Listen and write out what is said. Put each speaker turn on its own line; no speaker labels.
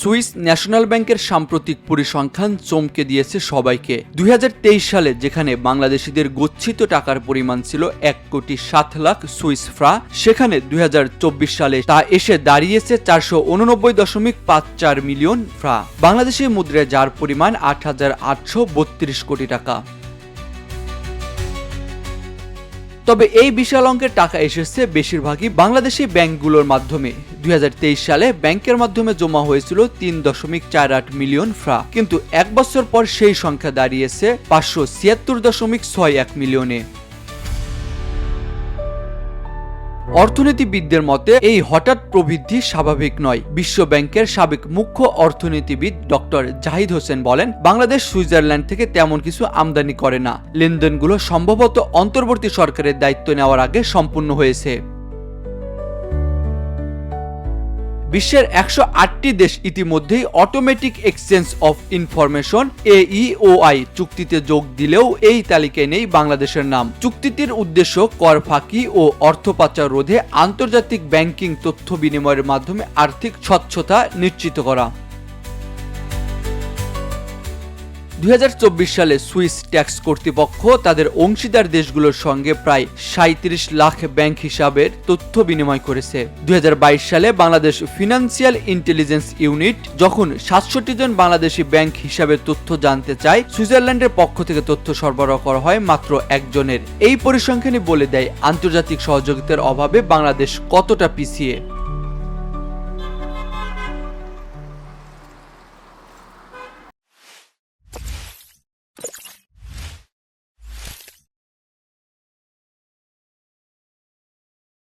Swiss national ব্যাংকের সাম্প্রতিক পরিসংখ্যান চমকে দিয়েছে সবাইকে। দুই হাজার তেইশ সালে যেখানে বাংলাদেশিদের গচ্ছিত টাকার পরিমাণ ছিল এক কোটি সাত লাখ সুইস ফ্রা, সেখানে দুই হাজার চব্বিশ সালে তা এসে দাঁড়িয়েছে চারশো উননব্বই দশমিক পাঁচ চার মিলিয়ন ফ্রা। বাংলাদেশি মুদ্রায় যার পরিমাণ আট হাজার আটশো বত্রিশ কোটি টাকা। তবে এই বিশাল অঙ্কের টাকা এসেছে বেশিরভাগই বাংলাদেশি ব্যাংকগুলোর মাধ্যমে। দুই হাজার তেইশ সালে ব্যাংকের মাধ্যমে জমা হয়েছিল তিন দশমিক চার আট মিলিয়ন ফ্রা। কিন্তু এক বছর পর সেই সংখ্যা দাঁড়িয়েছে পাঁচশো ছিয়াত্তর দশমিক ছয় এক মিলিয়নে। অর্থনীতিবিদদের মতে, এই হঠাৎ প্রবৃদ্ধি স্বাভাবিক নয়। বিশ্ব ব্যাংকের সাবেক মুখ্য অর্থনীতিবিদ ডক্টর জাহিদ হোসেন বলেন, বাংলাদেশ সুইজারল্যান্ড থেকে তেমন কিছু আমদানি করে না। লেনদেনগুলো সম্ভবত অন্তর্বর্তী সরকারের দায়িত্ব নেওয়ার আগে সম্পূর্ণ হয়েছে। বিশ্বের একশো আটটি দেশ ইতিমধ্যেই automatic exchange of information AEOI চুক্তিতে যোগ দিলেও এই তালিকায় নেই বাংলাদেশের নাম। চুক্তিটির উদ্দেশ্য কর ফাঁকি ও অর্থ পাচার রোধে আন্তর্জাতিক ব্যাংকিং তথ্য বিনিময়ের মাধ্যমে আর্থিক স্বচ্ছতা নিশ্চিত করা। দু হাজার চব্বিশ সালে সুইস ট্যাক্স কর্তৃপক্ষ তাদের অংশীদার দেশগুলোর সঙ্গে প্রায় সাঁত্রিশ লাখ ব্যাংক হিসাবের তথ্য বিনিময় করেছে। দু হাজার বাইশ সালে বাংলাদেশ ফিনান্সিয়াল ইন্টেলিজেন্স ইউনিট যখন সাতষট্টি জন বাংলাদেশি ব্যাংক হিসাবে তথ্য জানতে চায়, সুইজারল্যান্ডের পক্ষ থেকে তথ্য সরবরাহ করা হয় মাত্র একজনের। এই পরিসংখ্যানই বলে দেয়, আন্তর্জাতিক সহযোগিতার অভাবে বাংলাদেশ কতটা পিছিয়ে।